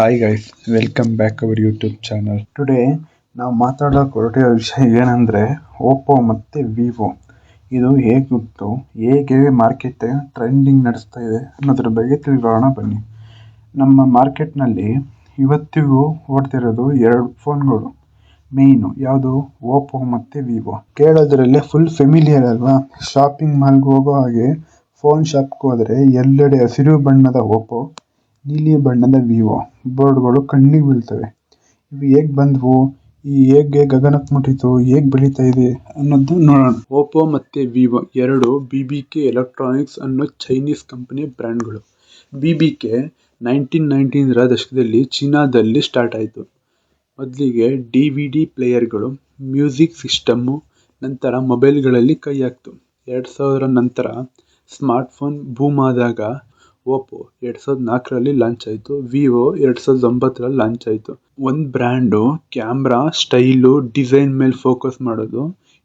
Hi guys welcome back our YouTube channel today ನಾವು ಮಾತಾಡೋಕೆ ಹೊರಟಿರೋ ವಿಷಯ ಏನಂದರೆ ಓಪೋ ಮತ್ತು ವಿವೋ ಇದು ಹೇಗೆ ಹುಟ್ಟು ಹೇಗೆ ಮಾರ್ಕೆಟ್ ಟ್ರೆಂಡಿಂಗ್ ನಡೆಸ್ತಾ ಇದೆ ಅನ್ನೋದ್ರ ಬಗ್ಗೆ ತಿಳ್ಕೊಳ್ಳೋಣ ಬನ್ನಿ. ನಮ್ಮ ಮಾರ್ಕೆಟ್ನಲ್ಲಿ ಇವತ್ತಿಗೂ ಓಡ್ತಿರೋದು ಎರಡು ಫೋನ್ಗಳು ಮೇಯ್ನು ಯಾವುದು? ಓಪೋ ಮತ್ತು ವಿವೋ ಕೇಳೋದ್ರಲ್ಲೇ ಫುಲ್ ಫೆಮಿಲಿಯರ್ ಅಲ್ವಾ? ಶಾಪಿಂಗ್ ಮಾಲ್ಗೆ ಹೋಗೋ ಹಾಗೆ ಫೋನ್ ಶಾಪ್ಗೆ ಹೋದರೆ ಎಲ್ಲೆಡೆ ಹಸಿರು ಬಣ್ಣದ ಓಪೋ ನೀಲಿ ಬಣ್ಣದ ವಿವೋ. ಬೋರ್ಡ್ಗಳು ಕಣ್ಣಿಗೆ ಬೀಳ್ತವೆ. ಇವು ಹೇಗೆ ಬಂದವು? ಈ ಹೇಗೆ ಗಗನಕ್ಕೆ ಮುಟ್ಟಿತು? ಹೇಗೆ ಬೆಳೀತಾ ಇದೆ ಅನ್ನೋದು ನೋಡೋಣ. ಓಪೋ ಮತ್ತು ವಿವೊ ಎರಡು ಬಿ ಬಿ ಕೆ ಎಲೆಕ್ಟ್ರಾನಿಕ್ಸ್ ಅನ್ನೋ ಚೈನೀಸ್ ಕಂಪನಿ ಬ್ರ್ಯಾಂಡ್ಗಳು. ಬಿ ಬಿ ಕೆ ನೈನ್ಟೀನ್ ನೈನ್ಟೀನ್ರ ದಶಕದಲ್ಲಿ ಚೀನಾದಲ್ಲಿ ಸ್ಟಾರ್ಟ್ ಆಯಿತು. ಮೊದಲಿಗೆ ಡಿ ವಿ ಡಿ ಪ್ಲೇಯರ್ಗಳು, ಮ್ಯೂಸಿಕ್ ಸಿಸ್ಟಮ್ಮು ನಂತರ ಮೊಬೈಲ್ಗಳಲ್ಲಿ ಕೈ ಹಾಕ್ತು. ಎರಡು ಸಾವಿರ ನಂತರ ಸ್ಮಾರ್ಟ್ ಫೋನ್ ಬೂಮ್ ಆದಾಗ ಓಪೋ ಎರಡು ಸಾವಿರದ ನಾಲ್ಕರಲ್ಲಿ ಲಾಂಚ್ ಆಯಿತು. ವಿವೋ ಎರಡು ಸಾವಿರದ ಒಂಬತ್ತರಲ್ಲಿ ಲಾಂಚ್ ಆಯಿತು. ಒಂದು ಬ್ರ್ಯಾಂಡು ಕ್ಯಾಮ್ರಾ ಸ್ಟೈಲು ಡಿಸೈನ್ ಮೇಲೆ ಫೋಕಸ್ ಮಾಡೋದು.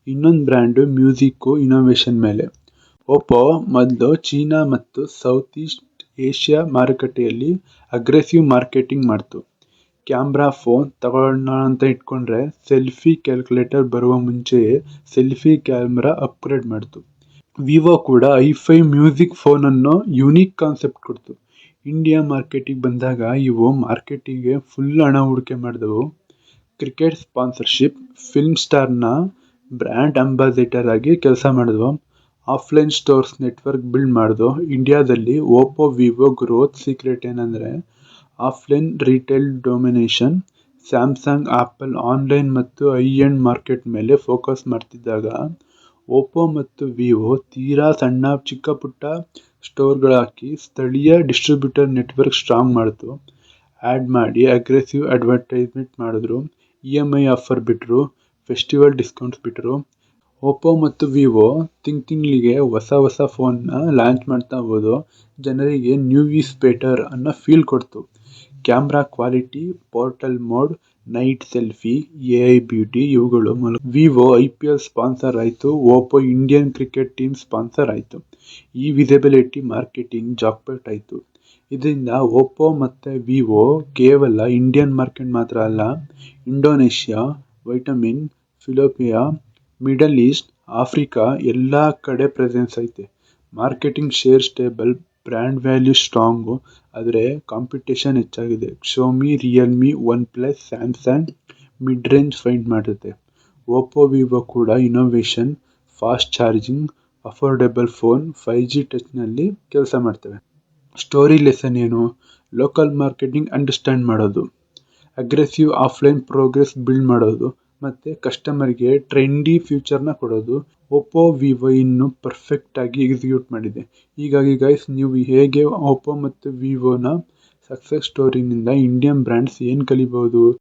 ಇನ್ನೊಂದು ಬ್ರ್ಯಾಂಡು ಮ್ಯೂಸಿಕ್ಕು ಇನೋವೇಷನ್ ಮೇಲೆ. ಒಪ್ಪೋ, ಮೊದಲು ಚೀನಾ ಮತ್ತು ಸೌತ್ ಈಸ್ಟ್ ಏಷ್ಯಾ ಮಾರುಕಟ್ಟೆಯಲ್ಲಿ ಅಗ್ರೆಸಿವ್ ಮಾರ್ಕೆಟಿಂಗ್ ಮಾಡ್ತು. ಕ್ಯಾಮ್ರಾ ಫೋನ್ ತಗೊಳ್ಳೋಣ ಅಂತ ಇಟ್ಕೊಂಡ್ರೆ ಸೆಲ್ಫಿ ಕ್ಯಾಲ್ಕುಲೇಟರ್ ಬರುವ ಮುಂಚೆಯೇ ಸೆಲ್ಫಿ ಕ್ಯಾಮ್ರಾ ಅಪ್ಗ್ರೇಡ್ ಮಾಡ್ತು. ವಿವೋ ಕೂಡ ಐಫೈ ಮ್ಯೂಸಿಕ್ ಫೋನನ್ನು ಯುನೀಕ್ ಕಾನ್ಸೆಪ್ಟ್ ಕೊಡ್ತು. ಇಂಡಿಯಾ ಮಾರ್ಕೆಟಿಗೆ ಬಂದಾಗ ಇವು ಮಾರ್ಕೆಟಿಗೆ ಫುಲ್ ಹಣ ಹೂಡಿಕೆ ಮಾಡಿದವು. ಕ್ರಿಕೆಟ್ ಸ್ಪಾನ್ಸರ್ಶಿಪ್, ಫಿಲ್ಮ್ ಸ್ಟಾರ್ನ ಬ್ರ್ಯಾಂಡ್ ಅಂಬಾಸಿಡರ್ ಆಗಿ ಕೆಲಸ ಮಾಡಿದ್ವು. ಆಫ್ಲೈನ್ ಸ್ಟೋರ್ಸ್ ನೆಟ್ವರ್ಕ್ ಬಿಲ್ಡ್ ಮಾಡಿದ್ವು. ಇಂಡಿಯಾದಲ್ಲಿ ಓಪೋ, ವಿವೋ ಗ್ರೋತ್ ಸೀಕ್ರೆಟ್ ಏನಂದರೆ offline retail domination, Samsung, Apple, online ಮತ್ತು ಐ ಎಂಡ್ ಮಾರ್ಕೆಟ್ ಮೇಲೆ ಫೋಕಸ್ ಮಾಡ್ತಿದ್ದಾಗ ಓಪೋ ಮತ್ತು ವಿವೋ ತೀರಾ ಸಣ್ಣ, ಚಿಕ್ಕ ಪುಟ್ಟ ಸ್ಟೋರ್ಗಳು ಹಾಕಿ ಸ್ಥಳೀಯ ಡಿಸ್ಟ್ರಿಬ್ಯೂಟರ್ ನೆಟ್ವರ್ಕ್ ಸ್ಟ್ರಾಂಗ್ ಮಾಡಿತು. ಆ್ಯಡ್ ಮಾಡಿ ಅಗ್ರೆಸಿವ್ ಅಡ್ವರ್ಟೈಸ್ಮೆಂಟ್ ಮಾಡಿದ್ರು. ಇ ಎಂ ಐ ಆಫರ್ ಬಿಟ್ಟರು ಫೆಸ್ಟಿವಲ್ ಡಿಸ್ಕೌಂಟ್ಸ್ ಬಿಟ್ಟರು ಓಪೋ ಮತ್ತು ವಿವೋ ತಿಂಗ್ ತಿಂಗಳಿಗೆ ಹೊಸ ಹೊಸ ಫೋನ್ನ ಲಾಂಚ್ ಮಾಡ್ತಾ ಹೋದು, ಜನರಿಗೆ ನ್ಯೂ ಈಸ್ ಬೆಟರ್ ಅನ್ನೋ ಫೀಲ್ ಕೊಡ್ತು. Camera quality, portrait mode, night selfie A I beauty ಇವುಗಳು Vivo Vivo I P L sponsor ಆಯಿತು, Oppo Indian cricket team sponsor ಆಯಿತು. ಈ ವಿಸಿಬಿಲಿಟಿ ಮಾರ್ಕೆಟಿಂಗ್ ಜಾಕ್ಪೇಟ್ ಆಯಿತು. ಇದರಿಂದ ಓಪೋ ಮತ್ತು ವಿವೋ ಕೇವಲ ಇಂಡಿಯನ್ ಮಾರ್ಕೆಟ್ ಮಾತ್ರ ಅಲ್ಲ, Indonesia, Vietnam, Philippines, middle east, Africa, ಎಲ್ಲ ಕಡೆ ಪ್ರೆಸೆನ್ಸ್ ಐತೆ. Marketing share stable brand value strong ಆದರೆ ಕಾಂಪಿಟೇಷನ್ ಹೆಚ್ಚಾಗಿದೆ. Xiaomi Realme One Plus Samsung mid range find ಮಾಡುತ್ತೆ ಓಪೋ ವಿವೋ ಕೂಡ innovation fast charging affordable phone five G ಟಚ್ನಲ್ಲಿ ಕೆಲಸ ಮಾಡ್ತವೆ. Story lesson ಏನು? ಲೋಕಲ್ ಮಾರ್ಕೆಟಿಂಗ್ ಅಂಡರ್ಸ್ಟ್ಯಾಂಡ್ ಮಾಡೋದು. ಅಗ್ರೆಸಿವ್ ಆಫ್ಲೈನ್ ಪ್ರೋಗ್ರೆಸ್ ಬಿಲ್ಡ್ ಮಾಡೋದು. ಮತ್ತು ಕಸ್ಟಮರ್ಗೆ ಟ್ರೆಂಡಿ ಫ್ಯೂಚರ್ನ ಕೊಡೋದು. ಓಪೋ ವಿವೋ ಇನ್ನು ಪರ್ಫೆಕ್ಟಾಗಿ ಎಕ್ಸಿಕ್ಯೂಟ್ ಮಾಡಿದೆ. ಹೀಗಾಗಿ ಗೈಸ್ ನೀವು ಹೇಗೆ ಒಪ್ಪೋ ಮತ್ತು ವಿವೋನ ಸಕ್ಸಸ್ ಸ್ಟೋರಿನಿಂದ ಇಂಡಿಯನ್ ಬ್ರ್ಯಾಂಡ್ಸ್ ಏನು ಕಲಿಬೋದು